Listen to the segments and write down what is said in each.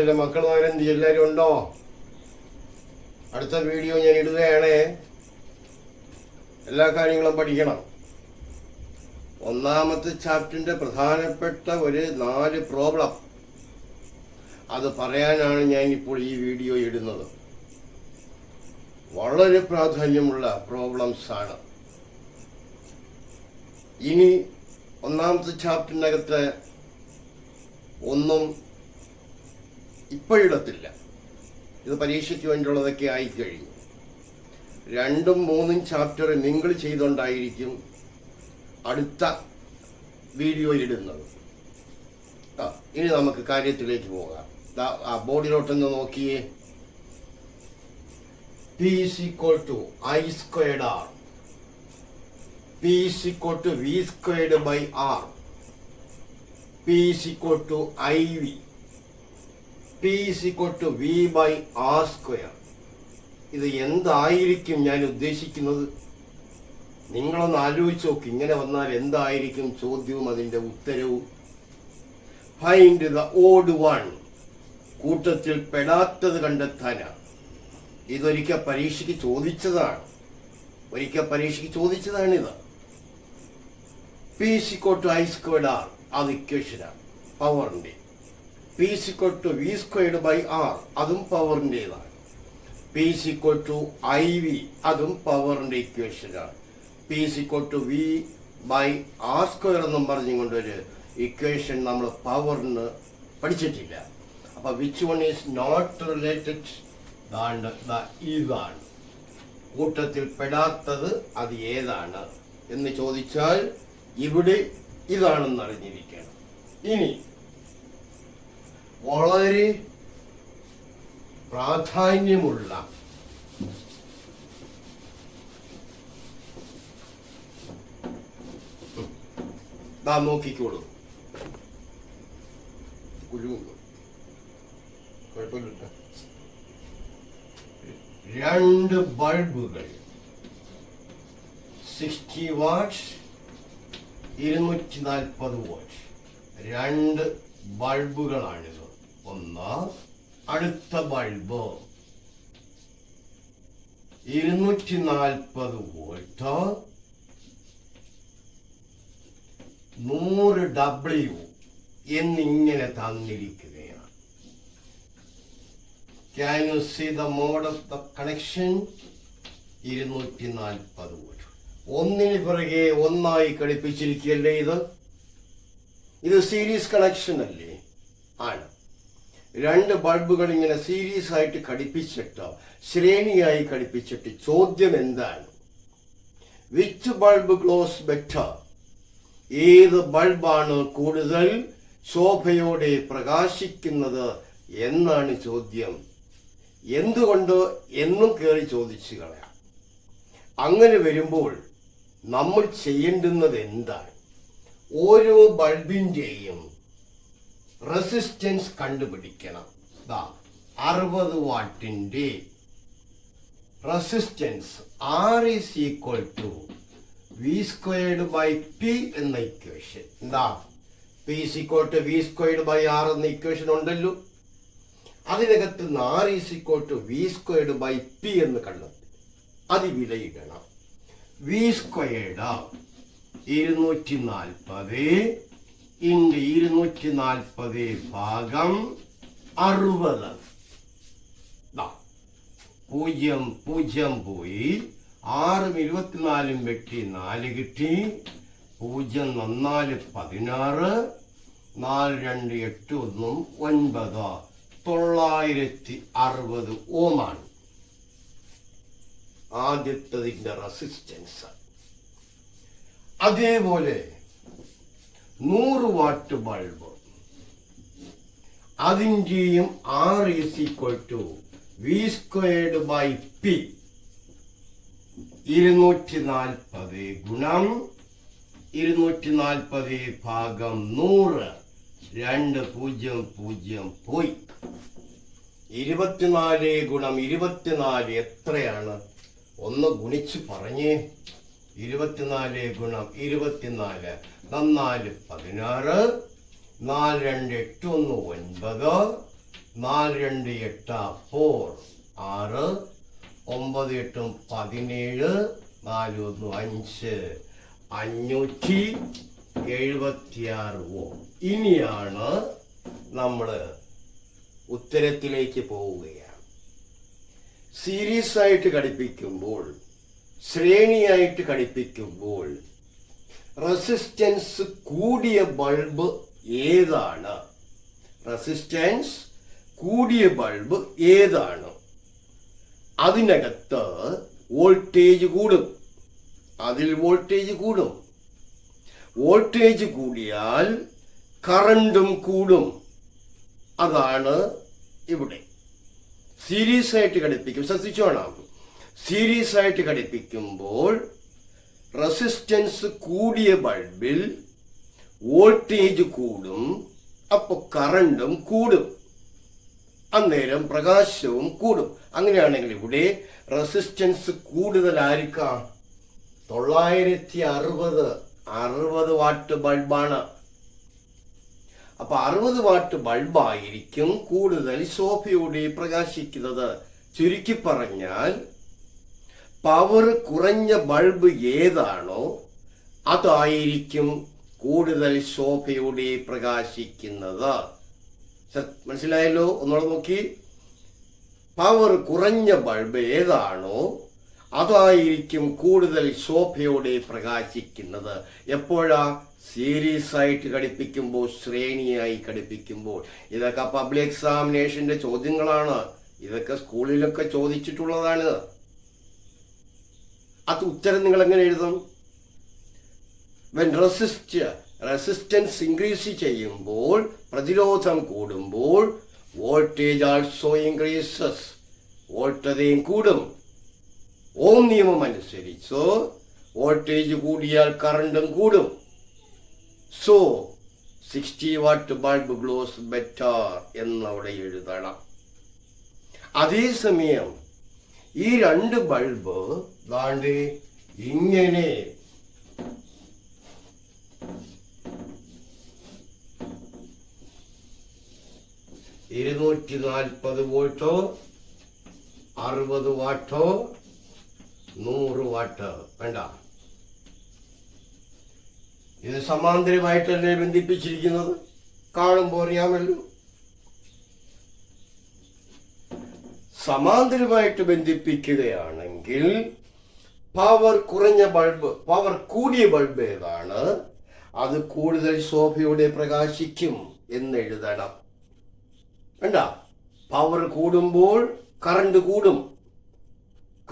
ക്ലാസ്സിലെ മക്കൾ എന്ത് എല്ലാവരും ഉണ്ടോ? അടുത്ത വീഡിയോ ഞാൻ ഇടുകയാണ്. എല്ലാ കാര്യങ്ങളും പഠിക്കണം. ഒന്നാമത്തെ ചാപ്റ്ററിന്റെ പ്രധാനപ്പെട്ട ഒരു നാല് പ്രോബ്ലം അത് പറയാനാണ് ഞാൻ ഇപ്പോൾ ഈ വീഡിയോ ഇടുന്നത്. വളരെ പ്രാധാന്യമുള്ള പ്രോബ്ലംസ് ആണ്. ഇനി ഒന്നാമത്തെ ചാപ്റ്ററിനകത്ത് ഒന്നും ഇപ്പോഴിടത്തില്ല. ഇത് പരീക്ഷയ്ക്ക് വേണ്ടിയുള്ളതൊക്കെ ആയിക്കഴിഞ്ഞു. രണ്ടും മൂന്നും ചാപ്റ്റർ നിങ്ങൾ ചെയ്തുകൊണ്ടായിരിക്കും അടുത്ത വീഡിയോയിലിടുന്നത്. ആ ഇനി നമുക്ക് കാര്യത്തിലേക്ക് പോകാം. ആ ബോർഡിലോട്ടൊന്ന് നോക്കിയേ. P is equal to I squared R P is equal to V squared by R P is equal to I V P is equal to V by R square ഇത് എന്തായിരിക്കും ഞാൻ ഉദ്ദേശിക്കുന്നത്? നിങ്ങളൊന്ന് ആലോചിച്ച് നോക്ക്. ഇങ്ങനെ വന്നാൽ എന്തായിരിക്കും ചോദ്യവും അതിന്റെ ഉത്തരവും? ഫൈൻഡ് ദ ഓഡ് വൺ കൂട്ടത്തിൽ പെടാത്തത് കണ്ടെത്താനാണ് ഇതൊരിക്കൽ പരീക്ഷയ്ക്ക് ചോദിച്ചതാണ്. ഒരിക്കൽ പരീക്ഷയ്ക്ക് ചോദിച്ചതാണിത്. P is equal to I squared R അത് ഇക്വേഷനാണ് പവറിന്റെ P is equal to V squared by R അതും പവറിന്റെതാണ് P is equal to I V അതും പവറിന്റെ ഇക്വേഷനാണ് P is equal to V by R square എന്നും പറഞ്ഞുകൊണ്ടൊരു ഇക്വേഷൻ നമ്മൾ പവറിന് പഠിച്ചിട്ടില്ല. അപ്പൊ which one is not related ഇതാണ്. കൂട്ടത്തിൽ പെടാത്തത് അത് ഏതാണ്? എന്ന് ചോദിച്ചാൽ ഇവിടെ ഇതാണെന്ന് അറിഞ്ഞിരിക്കണം. ഇനി വളരെ പ്രാധാന്യമുള്ള ദാ നോക്കിക്കോളൂ. കുലുങ്ങുന്നു. കുഴപ്പമില്ല. രണ്ട് ബൾബുകൾ സിക്സ്റ്റി വാട്ട്സ് ഇരുന്നൂറ്റി നാൽപ്പത് വാട്ട്സ്. രണ്ട് ബൾബുകളാണിത്. ഒന്ന്. അടുത്ത ബൾബ്. ഇരുന്നൂറ്റി നാൽപ്പത് വോൾട്ട്. നൂറ് ഡബ്ല്യു എന്നിങ്ങനെ തന്നിരിക്കുകയാണ്. Can you see the mode of the connection ഇരുന്നൂറ്റി നാൽപ്പത് വോൾട്ട്. ഒന്നിന് പിറകെ ഒന്നായി ഘടിപ്പിച്ചിരിക്കുകയല്ലേ ഇത്? ഇത് സീരീസ് കണക്ഷൻ അല്ലേ? ആണ്. രണ്ട് ബൾബുകൾ ഇങ്ങനെ സീരീസ് ആയിട്ട് ഘടിപ്പിച്ചിട്ട് ശ്രേണിയായി ഘടിപ്പിച്ചിട്ട് ചോദ്യം എന്താണ്? വിച്ച് ബൾബ് ക്ലോസ് ബെറ്റർ ഏത് ബൾബാണ് കൂടുതൽ ശോഭയോടെ പ്രകാശിക്കുന്നത് എന്നാണ് ചോദ്യം. എന്തുകൊണ്ട് എന്നും കയറി ചോദിച്ചു കളയാം. അങ്ങനെ വരുമ്പോൾ നമ്മൾ ചെയ്യേണ്ടുന്നത് എന്താണ്? ഓരോ ബൾബിന്റെയും റെസിസ്റ്റൻസ് കണ്ടുപിടിക്കണം. ഇതാ അറുപത് വാട്ടിന്റെ resistance R is equal to V squared by P എന്ന ഇക്വേഷൻ എന്താ P is equal to V squared by R എന്ന ഇക്വേഷൻ ഉണ്ടല്ലോ. അതിനകത്ത് നിന്ന് R is equal to V squared by P എന്ന് കണ്ടെത്തി. അത് വിലയിടണം. വി സ്ക്വയർഡ് ഇരുന്നൂറ്റി നാൽപ്പത് ഇൻഡ് ഇരുന്നൂറ്റി നാൽപ്പത് ഭാഗം അറുപത്. പൂജ്യം പൂജ്യം പോയി. ആറും ഇരുപത്തിനാലും വെട്ടി നാല് കിട്ടി. പൂജ്യം നന്നാൽ പതിനാറ്. നാല് രണ്ട് എട്ട് ഒന്നും ഒൻപത്. തൊള്ളായിരത്തി അറുപത് ഓമാണ്. ആദ്യത്തതിന്റെ റെസിസ്റ്റൻസ്. അതേപോലെ നൂറ് watt bulb. അതിന്റെയും R is equal to V squared by P. ഇരുന്നൂറ്റി നാൽപ്പത് ഗുണം ഇരുന്നൂറ്റി നാൽപ്പത് ഭാഗം നൂറ്. രണ്ട് പൂജ്യം പൂജ്യം പോയി. ഇരുപത്തിനാല് ഗുണം ഇരുപത്തിനാല് എത്രയാണ്? ഒന്ന് ഗുണിച്ച് പറഞ്ഞേ. ഇരുപത്തിനാല് ഗുണം ഇരുപത്തിനാല്. നന്നാൽ പതിനാറ്. നാല് രണ്ട് എട്ട് ഒന്ന് ഒൻപത്. നാല് രണ്ട് എട്ട് ഫോർ ആറ്. ഒമ്പത് എട്ടും പതിനേഴ്. നാല് ഒന്ന് അഞ്ച്. അഞ്ഞൂറ്റി എഴുപത്തിയാറ് ഓ. ഇനിയാണ് നമ്മൾ ഉത്തരത്തിലേക്ക് പോവുകയാണ്. സീരീസ് ആയിട്ട് ഘടിപ്പിക്കുമ്പോൾ ശ്രേണിയായിട്ട് ഘടിപ്പിക്കുമ്പോൾ റെസിസ്റ്റൻസ് കൂടിയ ബൾബ് ഏതാണ്? റെസിസ്റ്റൻസ് കൂടിയ ബൾബ് ഏതാണ്? അതിനകത്ത് വോൾട്ടേജ് കൂടും. അതിൽ വോൾട്ടേജ് കൂടും. വോൾട്ടേജ് കൂടിയാൽ കറണ്ടും കൂടും. അതാണ് ഇവിടെ. സീരീസ് ആയിട്ട് ഘടിപ്പിക്കും. ശ്രദ്ധിച്ചോണം. സീരീസ് ആയിട്ട് ഘടിപ്പിക്കുമ്പോൾ റെസിസ്റ്റൻസ് കൂടിയ ബൾബിൽ വോൾട്ടേജ് കൂടും അപ്പോൾ കറണ്ടും കൂടും. അന്നേരം പ്രകാശവും കൂടും. അങ്ങനെയാണെങ്കിൽ ഇവിടെ റെസിസ്റ്റൻസ് കൂടുതലായിരിക്കാം. തൊള്ളായിരത്തി അറുപത് അറുപത് വാട്ട് ബൾബാണ്. അപ്പൊ അറുപത് വാട്ട് ബൾബായിരിക്കും കൂടുതൽ ശോഭയോടെ പ്രകാശിക്കുന്നത്. ചുരുക്കി പറഞ്ഞാൽ പവർ കുറഞ്ഞ ബൾബ് ഏതാണോ അതായിരിക്കും കൂടുതൽ ശോഭയോടെ പ്രകാശിക്കുന്നത്. മനസ്സിലായല്ലോ? ഒന്നുകൂടെ നോക്കി. പവർ കുറഞ്ഞ ബൾബ് ഏതാണോ അതായിരിക്കും കൂടുതൽ ശോഭയോടെ പ്രകാശിക്കുന്നത്. എപ്പോഴാ? സീരീസ് ആയിട്ട് ഘടിപ്പിക്കുമ്പോൾ ശ്രേണിയായി ഘടിപ്പിക്കുമ്പോൾ. ഇതൊക്കെ പബ്ലിക് എക്സാമിനേഷന്റെ ചോദ്യങ്ങളാണ്. ഇതൊക്കെ സ്കൂളിലൊക്കെ ചോദിച്ചിട്ടുള്ളതാണ്. അത് ഉത്തരം നിങ്ങൾ എങ്ങനെ എഴുതും? വെൻ റെസിസ്റ്റ് റെസിസ്റ്റൻസ് ഇൻക്രീസ് ചെയ്യുമ്പോൾ പ്രതിരോധം കൂടുമ്പോൾ വോൾട്ടേജ് ആൾസോ ഇൻക്രീസസ് വോൾട്ടതയും കൂടും. ഓം നിയമം അനുസരിച്ച് വോൾട്ടേജ് കൂടിയാൽ കറണ്ടും കൂടും. So sixty watt bulb glows better എന്നവിടെ എഴുതണം. അതേസമയം ഈ രണ്ട് ബൾബ് ദാണ്ട് ഇങ്ങനെ. ഇരുന്നൂറ്റി നാൽപ്പത് വോൾട്ടോ അറുപത് വാട്ടോ നൂറ് വാട്ട്. വേണ്ട. ഇത് സമാന്തരമായിട്ടല്ലേ ബന്ധിപ്പിച്ചിരിക്കുന്നത്? കാണുമ്പോൾ അറിയാമല്ലോ. സമാന്തരമായിട്ട് ബന്ധിപ്പിക്കുകയാണെങ്കിൽ പവർ കുറഞ്ഞ ബൾബ് പവർ കൂടിയ ബൾബ് ഏതാണ്? അത് കൂടുതൽ ശോഭയോടെ പ്രകാശിക്കും എന്ന് എഴുതണം. വേണ്ട പവർ കൂടുമ്പോൾ കറണ്ട് കൂടും.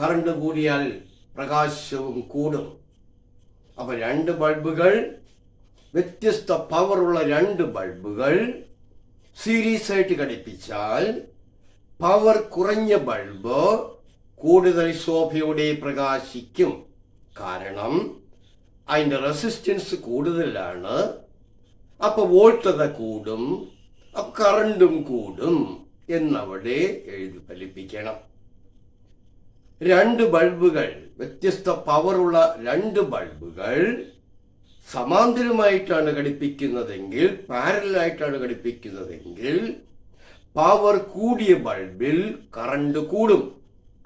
കറണ്ട് കൂടിയാൽ പ്രകാശവും കൂടും. അപ്പൊ രണ്ട് ബൾബുകൾ വ്യത്യസ്ത പവറുള്ള രണ്ട് ബൾബുകൾ സീരീസ് ആയിട്ട് ഘടിപ്പിച്ചാൽ പവർ കുറഞ്ഞ ബൾബ് കൂടുതൽ ശോഭയോടെ പ്രകാശിക്കും. കാരണം അതിന്റെ റെസിസ്റ്റൻസ് കൂടുതലാണ്. അപ്പൊ വോൾട്ടത കൂടും അപ്പൊ കറണ്ടും കൂടും എന്നവിടെ എഴുതി ഫലിപ്പിക്കണം. രണ്ട് ബൾബുകൾ വ്യത്യസ്ത പവറുള്ള രണ്ട് ബൾബുകൾ സമാന്തരമായിട്ടാണ് ഘടിപ്പിക്കുന്നതെങ്കിൽ പാരലായിട്ടാണ് ഘടിപ്പിക്കുന്നതെങ്കിൽ പവർ കൂടിയ ബൾബിൽ കറണ്ട് കൂടും.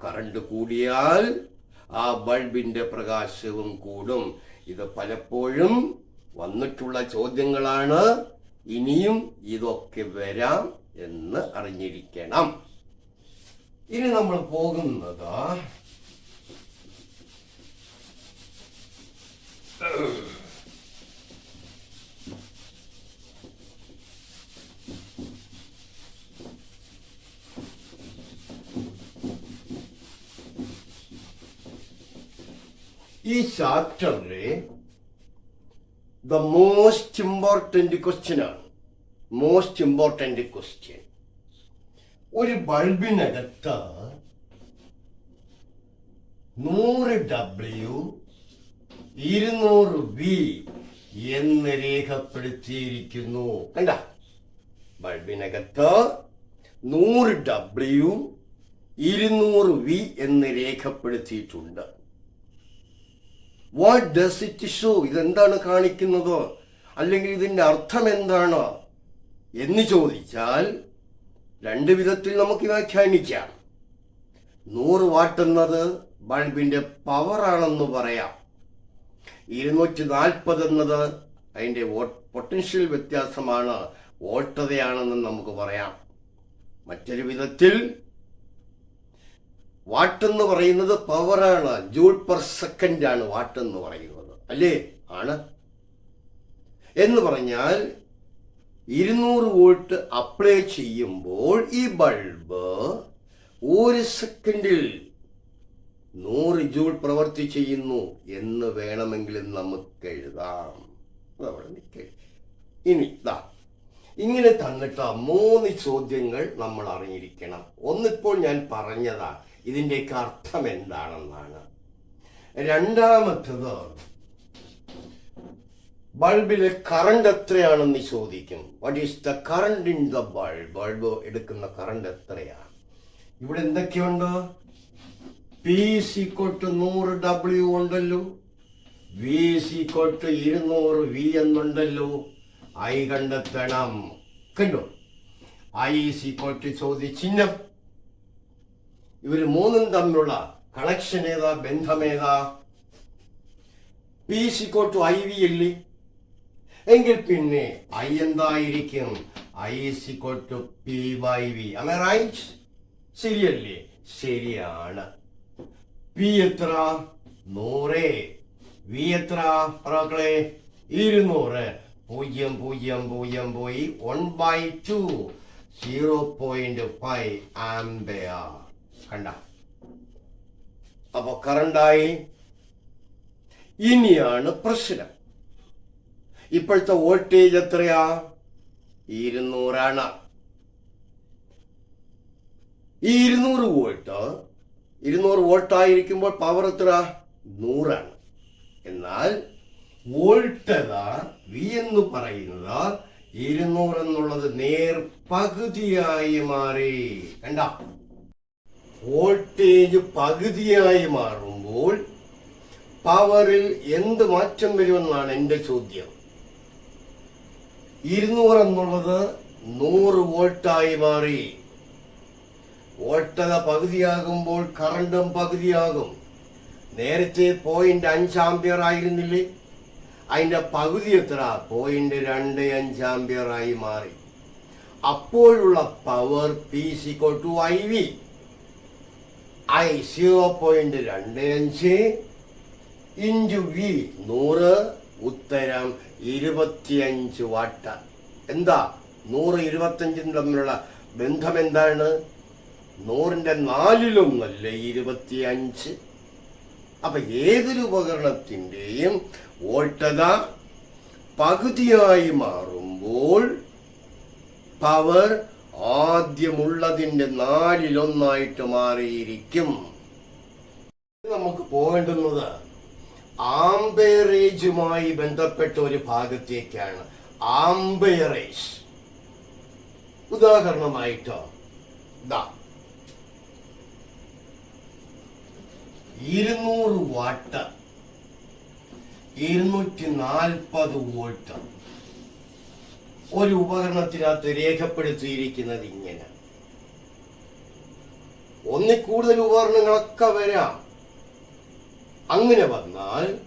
കറണ്ട് കൂടിയാൽ ആ ബൾബിന്റെ പ്രകാശവും കൂടും. ഇത് പലപ്പോഴും വന്നിട്ടുള്ള ചോദ്യങ്ങളാണ്. ഇനിയും ഇതൊക്കെ വരാം എന്ന് അറിഞ്ഞിരിക്കണം. ഇനി നമ്മൾ പോകുന്നത്. ഈ ചാപ്റ്ററിലെ ദ മോസ്റ്റ് ഇമ്പോർട്ടന്റ് ക്വസ്റ്റ്യൻ ആണ്. മോസ്റ്റ് ഇമ്പോർട്ടന്റ് ക്വസ്റ്റ്യൻ ഒരു ബൾബിനകത്ത് നൂറ് ഡബ്ല്യു ഇരുന്നൂറ് വി എന്ന് രേഖപ്പെടുത്തിയിരിക്കുന്നു. കണ്ട? ബൾബിനകത്ത് നൂറ് ഡബ്ല്യു ഇരുന്നൂറ് വി എന്ന് രേഖപ്പെടുത്തിയിട്ടുണ്ട്. വാട്ട് ഡസ് ഇറ്റ് ഷോ ഇതെന്താണ് കാണിക്കുന്നത്? അല്ലെങ്കിൽ ഇതിന്റെ അർത്ഥം എന്താണ്? എന്ന് ചോദിച്ചാൽ രണ്ട് വിധത്തിൽ നമുക്ക് വ്യാഖ്യാനിക്കാം. നൂറ് വാട്ട് എന്നത് ബൾബിന്റെ പവറാണെന്ന് പറയാം. ഇരുന്നൂറ്റി നാൽപ്പത് എന്നത് അതിന്റെ പൊട്ടൻഷ്യൽ വ്യത്യാസമാണ്. വോൾട്ടതയാണെന്ന് നമുക്ക് പറയാം. മറ്റൊരു വിധത്തിൽ വാട്ട് എന്ന് പറയുന്നത് പവറാണ് ജൂൾ പെർ സെക്കൻഡ് ആണ് വാട്ട് എന്ന് പറയുന്നത്. അല്ലേ? ആണ്. എന്ന് പറഞ്ഞാൽ ഇരുന്നൂറ് വോൾട്ട് അപ്ലൈ ചെയ്യുമ്പോൾ ഈ ബൾബ് ഒരു സെക്കൻഡിൽ നൂറ് ജൂൾ പ്രവർത്തി ചെയ്യുന്നു എന്ന് വേണമെങ്കിലും നമുക്ക് എഴുതാം. ഇനി ഇതാ ഇങ്ങനെ തന്നിട്ട മൂന്ന് ചോദ്യങ്ങൾ നമ്മൾ അറിഞ്ഞിരിക്കണം. ഒന്നിപ്പോൾ ഞാൻ പറഞ്ഞതാ ഇതിന്റെയൊക്കെ അർത്ഥം എന്താണെന്നാണ്. രണ്ടാമത്തത് ബൾബിലെ കറണ്ട് എത്രയാണെന്ന് ചോദിക്കും what is the current in the bulb bulb എടുക്കുന്ന കറണ്ട് എത്രയാണ്? ഇവിടെ എന്തൊക്കെയുണ്ട്? പി സിക്കോട്ട് നൂറ് ഡബ്ല്യു ഉണ്ടല്ലോ. വി സിക്കോട്ട് ഇരുന്നൂറ് വി എന്നുണ്ടല്ലോ. ഐ കണ്ടെത്തണം. കണ്ടോ? ഐ സിക്കോട്ട് ചോദ്യചിഹ്നം ഇവർ മൂന്നും തമ്മിലുള്ള കണക്ഷൻ ഏതാ? ബന്ധമേതാ P is equal to I V അല്ലേ എങ്കിൽ പിന്നെ ഐ എന്തായിരിക്കും? I is equal to P by V right ശരിയല്ലേ? ശരിയാണ്. പി എത്ര? നൂറ്. വി എത്ര? പറക്കളെ ഇരുന്നൂറ്. പൂജ്യം പൂജ്യം പൂജ്യം പോയി. One by two zero point five ampere കണ്ട. അപ്പൊ കറണ്ടായി ഇനിയാണ് പ്രശ്നം. ഇപ്പോഴത്തെ വോൾട്ടേജ് എത്രയാ? ഇരുന്നൂറാണ്. ഈ ഇരുന്നൂറ് വോൾട്ട് ഇരുന്നൂറ് വോൾട്ട് ആയിരിക്കുമ്പോൾ പവർ എത്ര? നൂറാണ്. എന്നാൽ വോൾട്ടത വി എന്ന് പറയുന്നത് ഇരുന്നൂറ് എന്നുള്ളത് നേർ പകുതിയായി മാറി. കണ്ട? വോൾട്ടേജ് പകുതിയായി മാറുമ്പോൾ പവറിൽ എന്ത് മാറ്റം വരുമെന്നാണ് എന്റെ ചോദ്യം. ഇരുന്നൂറ് എന്നുള്ളത് നൂറ് വോൾട്ടായി മാറി. വോൾട്ടത പകുതിയാകുമ്പോൾ കറണ്ടും പകുതിയാകും. നേരത്തെ പോയിന്റ് അഞ്ച് ആംബിയർ ആയിരുന്നില്ലേ? അതിന്റെ പകുതി എത്ര? പോയിന്റ് രണ്ട് അഞ്ച് ആംബിയർ ആയി മാറി. അപ്പോഴുള്ള power P is equal to I V I zero point രണ്ട് അഞ്ച് ഇന്റു വി നൂറ് ഉത്തരം ഇരുപത്തിയഞ്ച് വാട്ട. എന്താ? നൂറ് ഇരുപത്തഞ്ചും തമ്മിലുള്ള ബന്ധം എന്താണ് നൂറിന്റെ നാലിലൊന്നല്ല ഇരുപത്തിയഞ്ച്? അപ്പൊ ഏതൊരു ഉപകരണത്തിന്റെയും വോൾട്ടത പകുതിയായി മാറുമ്പോൾ പവർ ആദ്യമുള്ളതിന്റെ നാലിലൊന്നായിട്ട് മാറിയിരിക്കും. നമുക്ക് പോകേണ്ടുന്നത് ആംബേറേജുമായി ബന്ധപ്പെട്ട ഒരു ഭാഗത്തേക്കാണ്. ആംബേറേജ്. ഉദാഹരണമായിട്ടോ ഇരുന്നൂറ് വാട്ട്. ഇരുന്നൂറ്റി നാൽപ്പത് വോൾട്ട്. ഒരു ഉപകരണത്തിനകത്ത് രേഖപ്പെടുത്തിയിരിക്കുന്നത് ഇങ്ങനെ. ഒന്നിൽ കൂടുതൽ ഉപകരണങ്ങളൊക്കെ വരാം. അങ്ങനെ വന്നാൽ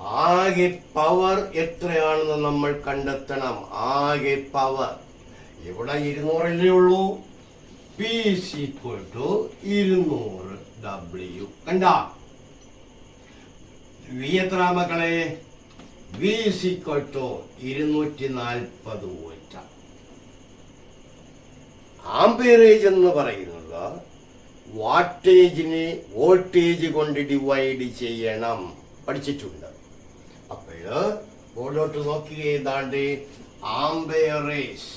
ആകെ പവർ എത്രയാണെന്ന് നമ്മൾ കണ്ടെത്തണം. ആകെ പവർ. ഇവിടെ ഇരുന്നൂറല്ലേ ഉള്ളൂ. പി ഈക്വൽ ടു ഇരുന്നൂറ് ഡബ്ല്യു കണ്ട? വി എത്ര മക്കളെ? വി സിക്വൽ ടു ഇരുന്നൂറ്റി നാൽപ്പത് ആംബിയറേജ് എന്ന് പറയുന്നത് വാട്ടേജിനെ വോൾട്ടേജ് കൊണ്ട് ഡിവൈഡ് ചെയ്യണം പഠിച്ചിട്ടുണ്ട്. അപ്പോഴ് ബോർഡോട്ട് നോക്കി ഏതാണ്ട് amperage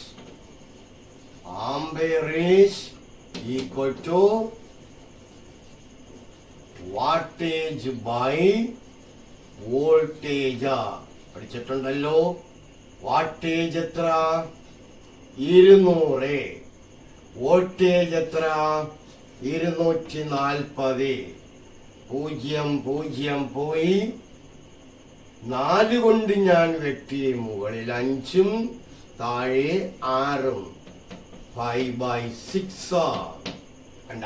amperage equal to wattage by voltage. പഠിച്ചിട്ടുണ്ടല്ലോ. Wattage എത്ര ഇരുന്നൂറ്. വോൾട്ടേജ് എത്ര ഇരുന്നൂറ്റി നാൽപ്പത് പൂജ്യം പൂജ്യം പോയി. നാല് കൊണ്ട് ഞാൻ വെട്ടി മുകളിൽ അഞ്ചും താഴെ ആറും. Five by six. കണ്ട?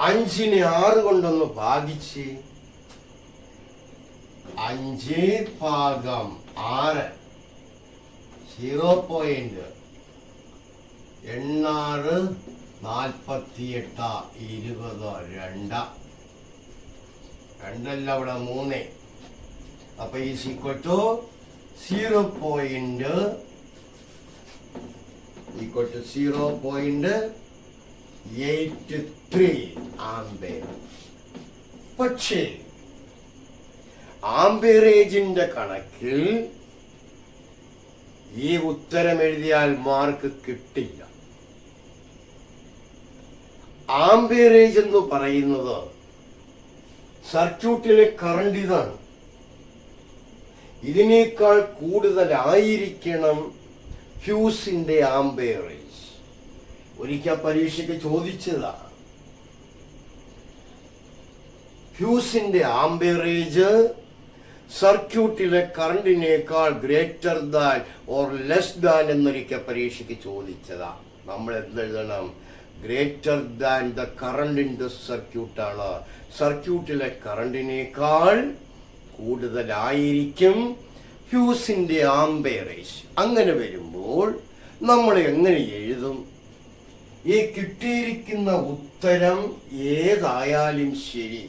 അഞ്ചിനെ ആറ് കൊണ്ടൊന്ന് ഭാഗിച്ച്. അഞ്ച് ഭാഗം ആറ്. സീറോ പോയിന്റ് എണ്ണാറ് നാൽപ്പത്തിയെട്ട് ഇരുപത് രണ്ട്. രണ്ടല്ല അവിടെ മൂന്ന്. അപ്പൊ ഈ is equal to zero point equal to zero point eight three ampere പക്ഷേ ആംബിയറേജിന്റെ കണക്കിൽ ഈ ഉത്തരം എഴുതിയാൽ മാർക്ക് കിട്ടില്ല. ആംബിയറേജ് എന്ന് പറയുന്നത് സർക്യൂട്ടിലെ കറണ്ട് ഇതാണ്. ഇതിനേക്കാൾ കൂടുതലായിരിക്കണം ഫ്യൂസിന്റെ ആംബിയറേജ് ഒരിക്കൽ പരീക്ഷയ്ക്ക് ചോദിച്ചതാ. ഫ്യൂസിന്റെ ആംബിയറേജ് സർക്യൂട്ടിലെ കറണ്ടിനേക്കാൾ greater than or less than എന്നൊരിക്കൽ പരീക്ഷയ്ക്ക് ചോദിച്ചതാ. നമ്മൾ എന്തെഴുതണം greater than the current in the സർക്യൂട്ടാണ്. സർക്യൂട്ടിലെ കറണ്ടിനേക്കാൾ കൂടുതലായിരിക്കും ഫ്യൂസിന്റെ ആംബേറേജ് അങ്ങനെ വരുമ്പോൾ നമ്മൾ എങ്ങനെ എഴുതും? ഈ കിട്ടിയിരിക്കുന്ന ഉത്തരം ഏതായാലും ശരി.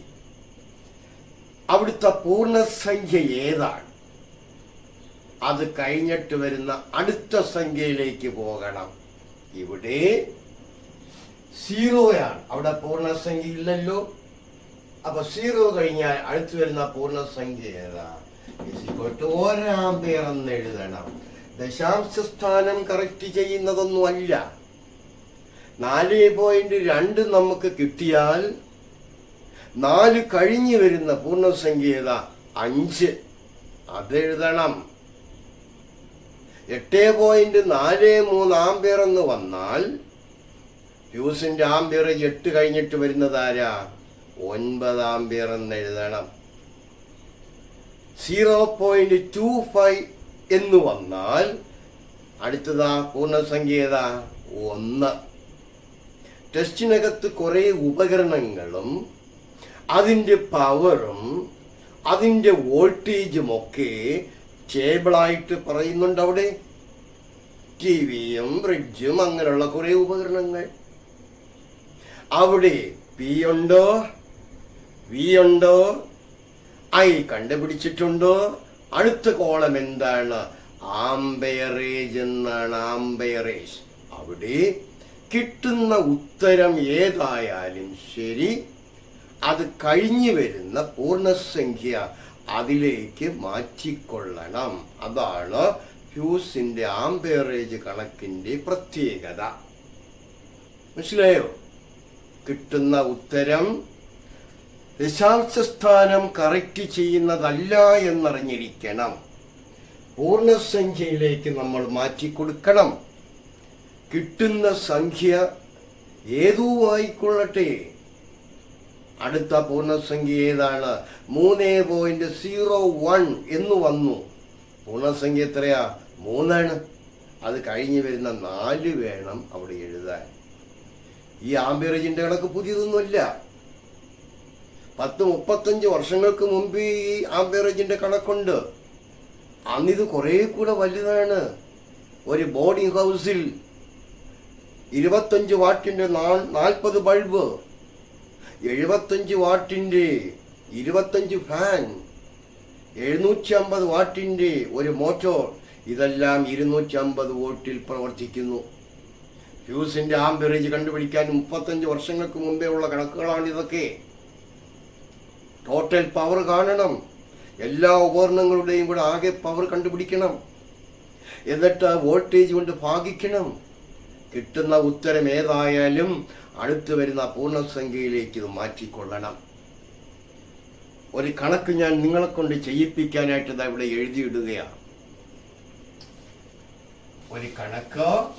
അവിടുത്തെ പൂർണസംഖ്യ ഏതാണ്? അത് കഴിഞ്ഞിട്ട് വരുന്ന അടുത്ത സംഖ്യയിലേക്ക് പോകണം. ഇവിടെ സീറോയാണ് അവിടെ പൂർണസംഖ്യ ഇല്ലല്ലോ. അപ്പൊ സീറോ കഴിഞ്ഞാൽ അടുത്ത് വരുന്ന പൂർണസംഖ്യ ഏതാ? ഒരാംപേർ എന്ന് എഴുതണം. ദശാംശ സ്ഥാനം കറക്റ്റ് ചെയ്യുന്നതൊന്നുമല്ല. നാല് പോയിന്റ് രണ്ട് നമുക്ക് കിട്ടിയാൽ നാല് കഴിഞ്ഞു വരുന്ന പൂർണസംഖ്യത അഞ്ച്. അതെഴുതണം. എട്ട് പോയിന്റ് നാല് മൂന്ന് ആംബിയർ എന്ന് വന്നാൽ ഫ്യൂസിന്റെ ആംബിയർ എട്ട് കഴിഞ്ഞിട്ട് വരുന്നത് ആരാ? ഒൻപത് ആംബിയർ എന്ന് എഴുതണം. സീറോ പോയിന്റ് ടു ഫൈവ് എന്ന് വന്നാൽ അടുത്തതാ പൂർണസംഖ്യത ഒന്ന്. ടെസ്റ്റിനകത്ത് കുറേ ഉപകരണങ്ങളും അതിന്റെ പവറും അതിന്റെ വോൾട്ടേജും ഒക്കെ സ്റ്റേബിളായിട്ട് പറയുന്നുണ്ട് അവിടെ ടി വിയും ഫ്രിഡ്ജും അങ്ങനെയുള്ള കുറേ ഉപകരണങ്ങൾ. അവിടെ പി ഉണ്ടോ? വി ഉണ്ടോ? ഐ കണ്ടുപിടിച്ചിട്ടുണ്ടോ? അടുത്ത കോളം എന്താണ്? ആംബയറേജ് എന്നാണ് ആംബയറേജ് അവിടെ കിട്ടുന്ന ഉത്തരം ഏതായാലും ശരി. അത് കഴിഞ്ഞു വരുന്ന പൂർണസംഖ്യ അതിലേക്ക് മാറ്റിക്കൊള്ളണം. അതാണ് ഫ്യൂസിന്റെ ആംബേറേജ് കണക്കിന്റെ പ്രത്യേകത. മനസ്സിലായോ? കിട്ടുന്ന ഉത്തരം ദശാംശ സ്ഥാനം കറക്റ്റ് ചെയ്യുന്നതല്ല എന്നറിഞ്ഞിരിക്കണം. പൂർണസംഖ്യയിലേക്ക് നമ്മൾ മാറ്റിക്കൊടുക്കണം. കിട്ടുന്ന സംഖ്യ ഏതോ ആയിക്കൊള്ളട്ടെ അടുത്ത പൂർണസംഖ്യ ഏതാണ്? മൂന്ന് പോയിന്റ് സീറോ വൺ എന്ന് വന്നു. പൂർണസംഖ്യ എത്രയാ? മൂന്നാണ്. അത് കഴിഞ്ഞ് വരുന്ന നാല് വേണം അവിടെ എഴുതാൻ. ഈ ആംബിയറേജിന്റെ കണക്ക് പുതിയതൊന്നുമില്ല. പത്ത് മുപ്പത്തഞ്ച് വർഷങ്ങൾക്ക് മുമ്പ് ഈ ആംബിയറേജിന്റെ കണക്കുണ്ട്. അന്നിത് കുറെ കൂടെ വലുതാണ്. ഒരു ബോർഡിംഗ് ഹൗസിൽ ഇരുപത്തഞ്ച് വാട്ടിന്റെ നാൽപ്പത് ബൾബ്. എഴുപത്തഞ്ച് വാട്ടിന്റെ ഇരുപത്തഞ്ച് ഫാൻ എഴുന്നൂറ്റി അമ്പത് വാട്ടിന്റെ ഒരു മോട്ടോർ. ഇതെല്ലാം ഇരുന്നൂറ്റി അമ്പത് വോട്ടിൽ പ്രവർത്തിക്കുന്നു. ഫ്യൂസിന്റെ ആംബറേജ് കണ്ടുപിടിക്കാൻ മുപ്പത്തഞ്ച് വർഷങ്ങൾക്ക് മുമ്പേ ഉള്ള കണക്കുകളാണ് ഇതൊക്കെ. ടോട്ടൽ പവർ കാണണം. എല്ലാ ഉപകരണങ്ങളുടെയും കൂടെ ആകെ പവർ കണ്ടുപിടിക്കണം. എന്നിട്ട് വോൾട്ടേജ് കൊണ്ട് ഭാഗിക്കണം. കിട്ടുന്ന ഉത്തരം ഏതായാലും അടുത്ത് വരുന്ന പൂർണസംഖ്യയിലേക്ക് ഇത് മാറ്റിക്കൊള്ളണം. ഒരു കണക്ക് ഞാൻ നിങ്ങളെ കൊണ്ട് ചെയ്യിപ്പിക്കാനായിട്ട് ഇതാ ഇവിടെ എഴുതിയിടുകയാണ്. ഒരു കണക്ക്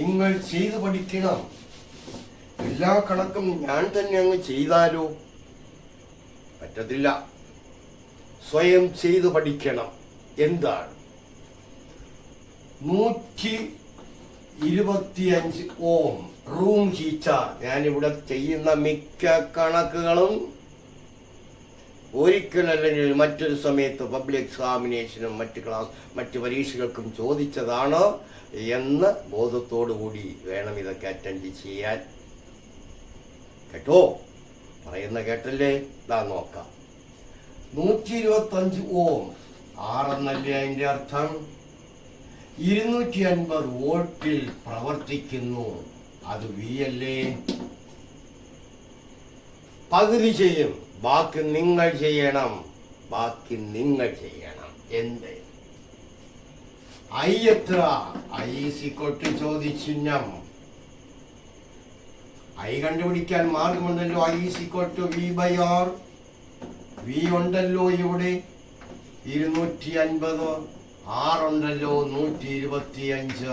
നിങ്ങൾ ചെയ്തു പഠിക്കണം. എല്ലാ കണക്കും ഞാൻ തന്നെ അങ്ങ് ചെയ്താലോ? പറ്റത്തില്ല. സ്വയം ചെയ്തു പഠിക്കണം. എന്താണ്? നൂറ്റി ഇരുപത്തിയഞ്ച് ഓം. റൂം ഹീറ്റർ ഞാനിവിടെ ചെയ്യുന്ന മിക്ക കണക്കുകളും ഒരിക്കലല്ലെങ്കിൽ മറ്റൊരു സമയത്ത് പബ്ലിക് എക്സാമിനേഷനും മറ്റ് ക്ലാസ് മറ്റ് പരീക്ഷകൾക്കും ചോദിച്ചതാണ് എന്ന് ബോധത്തോടു കൂടി വേണം ഇതൊക്കെ അറ്റൻഡ് ചെയ്യാൻ. കേട്ടോ? പറയുന്ന കേട്ടല്ലേ? ഇതാ നോക്കാം. നൂറ്റി ഇരുപത്തഞ്ച് ഓം. ആറെന്നല്ലേ അതിന്റെ അർത്ഥം? ഇരുന്നൂറ്റി അൻപത് വോൾട്ടിൽ പ്രവർത്തിക്കുന്നു. അത് വി അല്ലേ പകുതി ചെയ്യും. ബാക്കി നിങ്ങൾ ചെയ്യണം. ബാക്കി നിങ്ങൾ ചെയ്യണം. എന്ത്? ഐ എത്ര ഐ സിക്കൊട്ട് ചോദിച്ചിഹ്നം ഐ കണ്ടുപിടിക്കാൻ മാർഗമുണ്ടല്ലോ. ഐ കൊട്ട് വി ബൈ ആർ. വി ഉണ്ടല്ലോ ഇവിടെ. ഇരുന്നൂറ്റി അൻപത്. ആറുണ്ടല്ലോ നൂറ്റി ഇരുപത്തി അഞ്ച്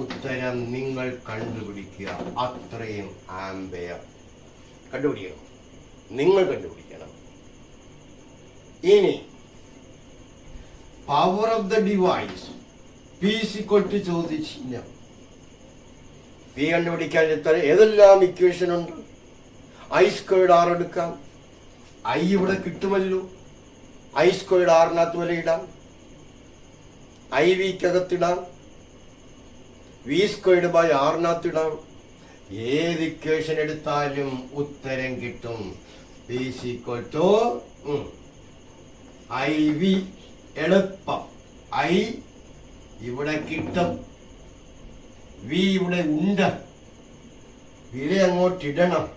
ഉത്തരം നിങ്ങൾ കണ്ടുപിടിക്കുക. അത്രയും ആംബെയർ കണ്ടുപിടിക്കണം. നിങ്ങൾ കണ്ടുപിടിക്കണം. ഇനി power of the device P C കൊട്ട് ചോദിച്ചില്ല പി കണ്ടുപിടിക്കാൻ ഏതെല്ലാം ഇക്വേഷൻ ഉണ്ട്? ഐ സ്ക്വയർഡ് ആർ എടുക്കാം. ഐ ഇവിടെ കിട്ടുമല്ലോ. ഐ സ്ക്വയർഡ് ആറിനകത്ത് വില ഇടാം. ഐ വിക്കകത്തിടാം വി സ്ക്വയർഡ് ബൈ ആറിനകത്ത് ഇടാം ഏത് ഇക്വേഷൻ എടുത്താലും ഉത്തരം കിട്ടും. ഐ വി എളുപ്പം. ഐ ഇവിടെ കിട്ടും. വി ഇവിടെ ഉണ്ട്. വില അങ്ങോട്ട് ഇടണം.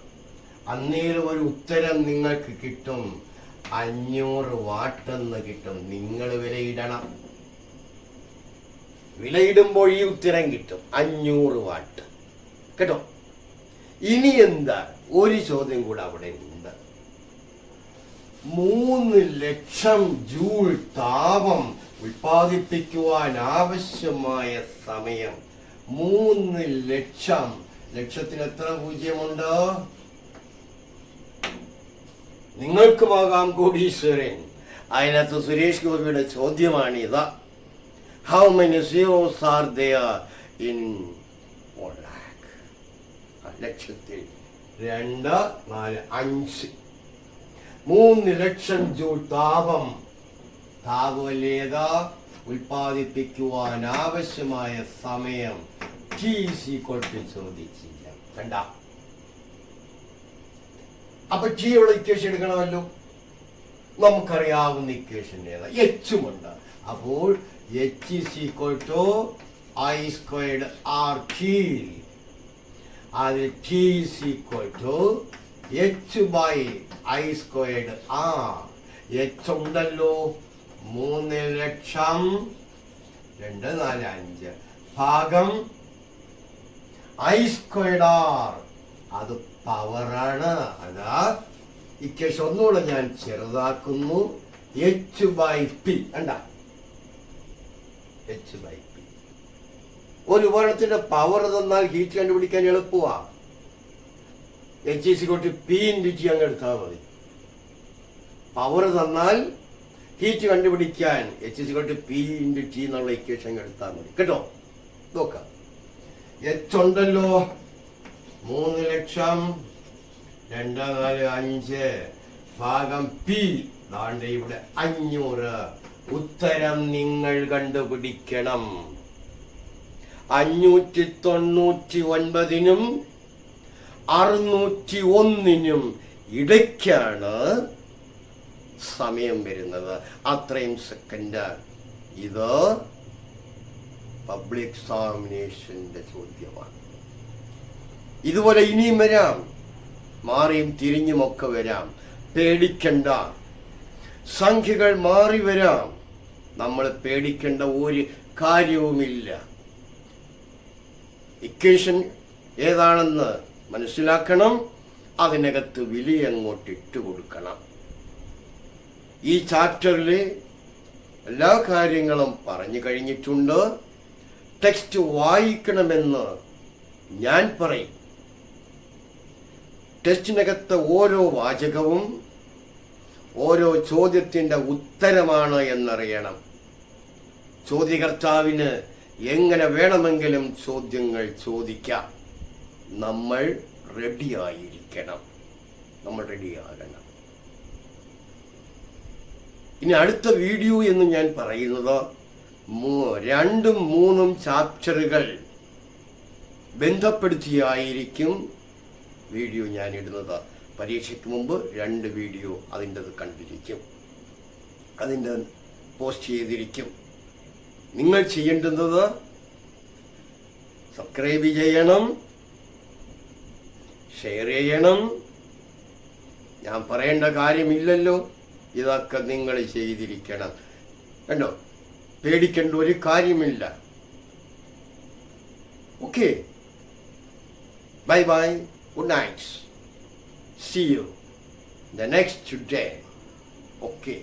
അന്നേരം ഒരു ഉത്തരം നിങ്ങൾക്ക് കിട്ടും. അഞ്ഞൂറ് വാട്ടെന്ന് കിട്ടും. നിങ്ങൾ വിലയിടണം വിലയിടുമ്പോൾ ഈ ഉത്തരം കിട്ടും. അഞ്ഞൂറ് വാട്ട്. കേട്ടോ? ഇനി എന്താ? ഒരു ചോദ്യം കൂടെ അവിടെ ഉണ്ട്. മൂന്ന് ലക്ഷം ജൂൾ താപം ഉൽപ്പാദിപ്പിക്കുവാൻ ആവശ്യമായ സമയം. മൂന്ന് ലക്ഷം. ലക്ഷത്തിന് എത്ര പൂജ്യമുണ്ട്? നിങ്ങൾക്കുമാകാം കോടീശ്വരൻ. അതിനകത്ത് സുരേഷ് ഗോപിയുടെ ചോദ്യമാണിത്. How many zeros are there in one lakh? ലക്ഷത്തിൽ രണ്ട് നാല് അഞ്ച്. മൂന്ന് ലക്ഷം ജൂൾ താപം താപലേത ഉൽപ്പാദിപ്പിക്കുവാൻ ആവശ്യമായ സമയം ടി സി ചോദിച്ചില്ല. കണ്ട? അപ്പൊ ടി ഉള്ള ഇക്വേഷൻ എടുക്കണമല്ലോ. നമുക്കറിയാവുന്ന ഇക്വേഷൻ ഏതാ? എച്ചുമുണ്ട് അപ്പോൾ H is equal to I squared R T അതിൽ T is equal to H by I squared R H ഉണ്ടല്ലോ. മൂന്ന് ലക്ഷം. രണ്ട് നാല് അഞ്ച്. ഭാഗം ഐ സ്ക്വയർഡ് ആർ അത് പവറാണ് അതാ ഇക്വേഷൻ ഒന്നുകൂടെ ഞാൻ ചെറുതാക്കുന്നു. എച്ച് ബൈ പി കണ്ട? എച്ച് ബൈ പി ഒരു ഉപകരണത്തിന്റെ പവർ തന്നാൽ ഹീറ്റ് കണ്ടുപിടിക്കാൻ എളുപ്പമാ. എച്ച് ഇസ് കൊട്ടി പി ഇന്റു ജി അങ്ങ് എടുത്താൽ മതി. പവർ തന്നാൽ ഹീറ്റ് കണ്ടുപിടിക്കാൻ എച്ച് ഇസ് കൊട്ടി പി ഇന്റു ജി എന്നുള്ള ഇക്വേഷൻ അങ്ങ് എടുത്താൽ മതി. കേട്ടോ? നോക്കാം. എച്ച് ഉണ്ടല്ലോ. മൂന്ന് ലക്ഷം രണ്ട് നാല് അഞ്ച് ഭാഗം പി ദാണ്ട് ഇവിടെ അഞ്ഞൂറ്. ഉത്തരം നിങ്ങൾ കണ്ടുപിടിക്കണം. അഞ്ഞൂറ്റി തൊണ്ണൂറ്റി ഒൻപതിനും അറുന്നൂറ്റി ഒന്നിനും ഇടയ്ക്കാണ് സമയം വരുന്നത്. അത്രയും സെക്കൻഡ്. ഇത് പബ്ലിക് എക്സാമിനേഷന്റെ ചോദ്യമാണ്. ഇതുപോലെ ഇനിയും വരാം. മാറിയും തിരിഞ്ഞുമൊക്കെ വരാം. പേടിക്കണ്ട. സംഖ്യകൾ മാറി വരാം. നമ്മൾ പേടിക്കേണ്ട ഒരു കാര്യവുമില്ല. ഇക്വേഷൻ ഏതാണെന്ന് മനസ്സിലാക്കണം. അതിനകത്ത് വിലയങ്ങോട്ടിട്ട് കൊടുക്കണം. ഈ ചാപ്റ്ററിൽ എല്ലാ കാര്യങ്ങളും പറഞ്ഞു കഴിഞ്ഞിട്ടുണ്ട്. ടെക്സ്റ്റ് വായിക്കണമെന്ന് ഞാൻ പറയും. ടെസ്റ്റിനകത്ത് ഓരോ വാചകവും ഓരോ ചോദ്യത്തിന്റെ ഉത്തരമാണ് എന്നറിയണം. ചോദ്യകർത്താവിന് എങ്ങനെ വേണമെങ്കിലും ചോദ്യങ്ങൾ ചോദിക്കാം. നമ്മൾ റെഡിയായിരിക്കണം. നമ്മൾ റെഡിയാകണം. ഇനി അടുത്ത വീഡിയോ എന്ന് ഞാൻ പറയുന്നത് രണ്ടും മൂന്നും ചാപ്റ്ററുകൾ ബന്ധപ്പെടുത്തിയായിരിക്കും വീഡിയോ ഞാൻ ഇടുന്നത്. പരീക്ഷയ്ക്ക് മുമ്പ് രണ്ട് വീഡിയോ അതിന്റെത് കണ്ടിരിക്കും. അതിന്റെ പോസ്റ്റ് ചെയ്തിരിക്കും. നിങ്ങൾ ചെയ്യേണ്ടുന്നത് സബ്സ്ക്രൈബ് ചെയ്യണം ഷെയർ ചെയ്യണം. ഞാൻ പറയേണ്ട കാര്യമില്ലല്ലോ. ഇതൊക്കെ നിങ്ങൾ ചെയ്തിരിക്കണം. കണ്ടോ? പേടിക്കേണ്ട ഒരു കാര്യമില്ല. Okay. Bye bye. Good night. See you the next day okay